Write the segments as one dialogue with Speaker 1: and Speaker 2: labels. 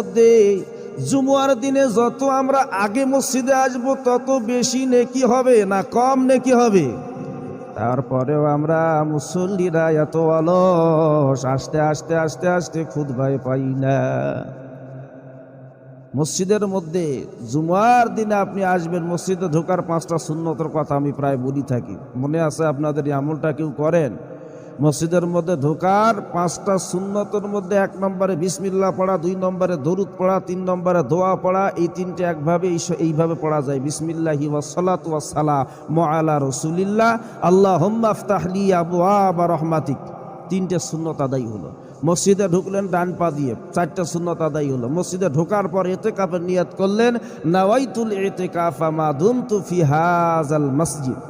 Speaker 1: মধ্যে জুমুয়ার দিনে যত আমরা আগে মসজিদে আসব, তত বেশি নেকি হবে না কম নেকি হবে। তারপরেও আমরা মুসল্লিরা এত অলস, আস্তে আস্তে আস্তে আস্তে খুদ ভাই পাই না। মসজিদের মধ্যে জুমার দিনে আপনি আসবেন, মসজিদে ঢোকার পাঁচটা শূন্যতর কথা আমি প্রায় বলি থাকি। মনে আছে আপনাদের আমলটা কেউ করেন? মসজিদের মধ্যে ঢোকার, পাঁচটা সুন্নতের মধ্যে এক নম্বরে বিসমিল্লা পড়া, দুই নম্বরে দরুদ পড়া, তিন নম্বরে দোয়া পড়া, এই তিনটে একভাবে এইভাবে পড়া যায়। বিসমিল্লাহি ওয়াসালাত ওয়াসালা মোয়ালা রসুলিল্লাহ। আল্লাহ হোম্মাফতাহলি আবু আবা রহমাতিক। তিনটে শূন্যত আদায় হলো। মসজিদে ঢুকলেন, ডান পা দিয়ে। চারটা শূন্যত আদায় হলো। মসজিদে ঢোকার পর এতে কাপের নিয়াত করলেন, নাওয়াইতুল এতে কাফা মা দুমতু ফি হাজাল মসজিদ।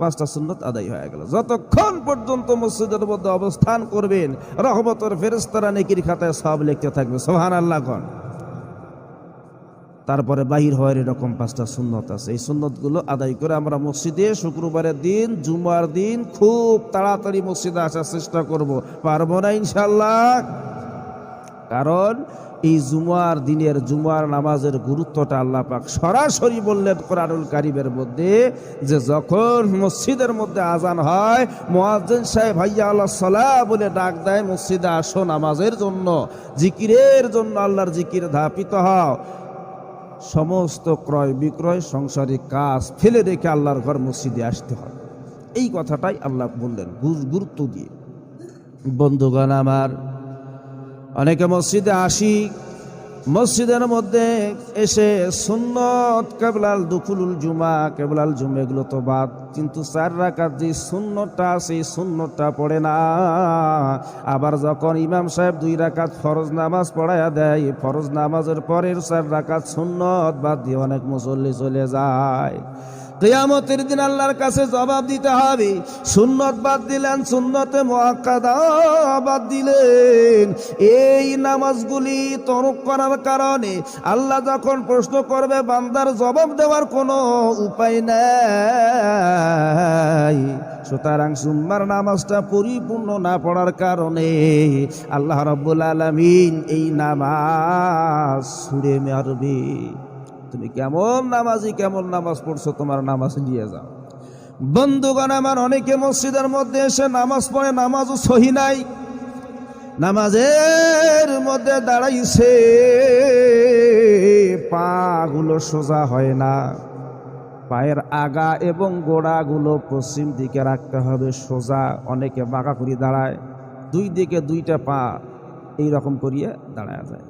Speaker 1: পাঁচটা সুন্নত আদায় হয়ে গেল। যতক্ষণ পর্যন্ত মসজিদের মধ্যে অবস্থান করবেন, রহমতর ফেরেস্তারা নেকির খাতায় সব লিখতে থাকবে সোহান আল্লাহ তারপরে বাহির হওয়ার এরকম পাঁচটা সুন্নত আছে। এই সুন্নতগুলো আদায় করে আমরা মসজিদে শুক্রবারের দিন, জুমার দিন খুব তাড়াতাড়ি মসজিদে আসার চেষ্টা করব। পারব না ইনশাল্লাহ কারণ এই জুমার দিনের জুমার নামাজের গুরুত্বটা আল্লাহ পাক সরাসরি বললেন কোরআনুল কারিমের মধ্যে যে যখন মসজিদের মধ্যে আজান হয়, মোয়াজ্জেন সাহেব ভাইয়া আল্লাহ সালাহ বলে ডাক দেয়, মসজিদে আসো নামাজের জন্য, জিকিরের জন্য আল্লাহর জিকির ধাপিত হও। সমস্ত ক্রয় বিক্রয়, সংসারিক কাজ ফেলে রেখে আল্লাহর ঘর মসজিদে আসতে হয়। এই কথাটাই আল্লাহ বললেন, গুরুত্ব দিয়ে। বন্ধুগণ আমার অনেকে মসজিদে আসি, মসজিদের মধ্যে এসে সুন্নত, কেবলাল দুকুলুল জুমা, কেবলাল জুমে, এগুলো তো বাদ। কিন্তু চার রাকাত যে শূন্যটা সেই সুন্নতটা পড়ে না। আবার যখন ইমাম সাহেব দুই রাকাত ফরজ নামাজ পড়াইয়া দেয়, ফরজ নামাজের পরের চার রাকাত সুন্নত বাদ দিয়ে অনেক মুসল্লি চলে যায়। কেয়ামতের দিন আল্লাহর কাছে জবাব দিতে হবে। সুন্নত বাদ দিলেন, সুন্নতে মহাক্কাদা বাদ দিলেন। এই নামাজগুলি তরক করার কারণে আল্লাহ যখন প্রশ্ন করবে, বান্দার জবাব দেওয়ার কোনো উপায় নাই। সুতরাং সুম্মার নামাজটা পরিপূর্ণ না পড়ার কারণে আল্লাহ রব্বুল আলমিন এই নামাজ ছুড়ে মারবে। তুমি কেমন নামাজি, কেমন নামাজ পড়ছো, তোমার নামাজ নিয়ে যাও। বন্ধুগণ, আমার অনেকে মসজিদের মধ্যে এসে নামাজ পড়ে, নামাজও সহি নাই। নামাজের মধ্যে দাঁড়াইছে, পাগুলো সোজা হয় না। পায়ের আগা এবং গোড়াগুলো পশ্চিম দিকে রাখতে হবে, সোজা। অনেকে বাঁকা করে দাঁড়ায়, দুই দিকে দুইটা পা এই রকম করিয়ে দাঁড়ায় যায়।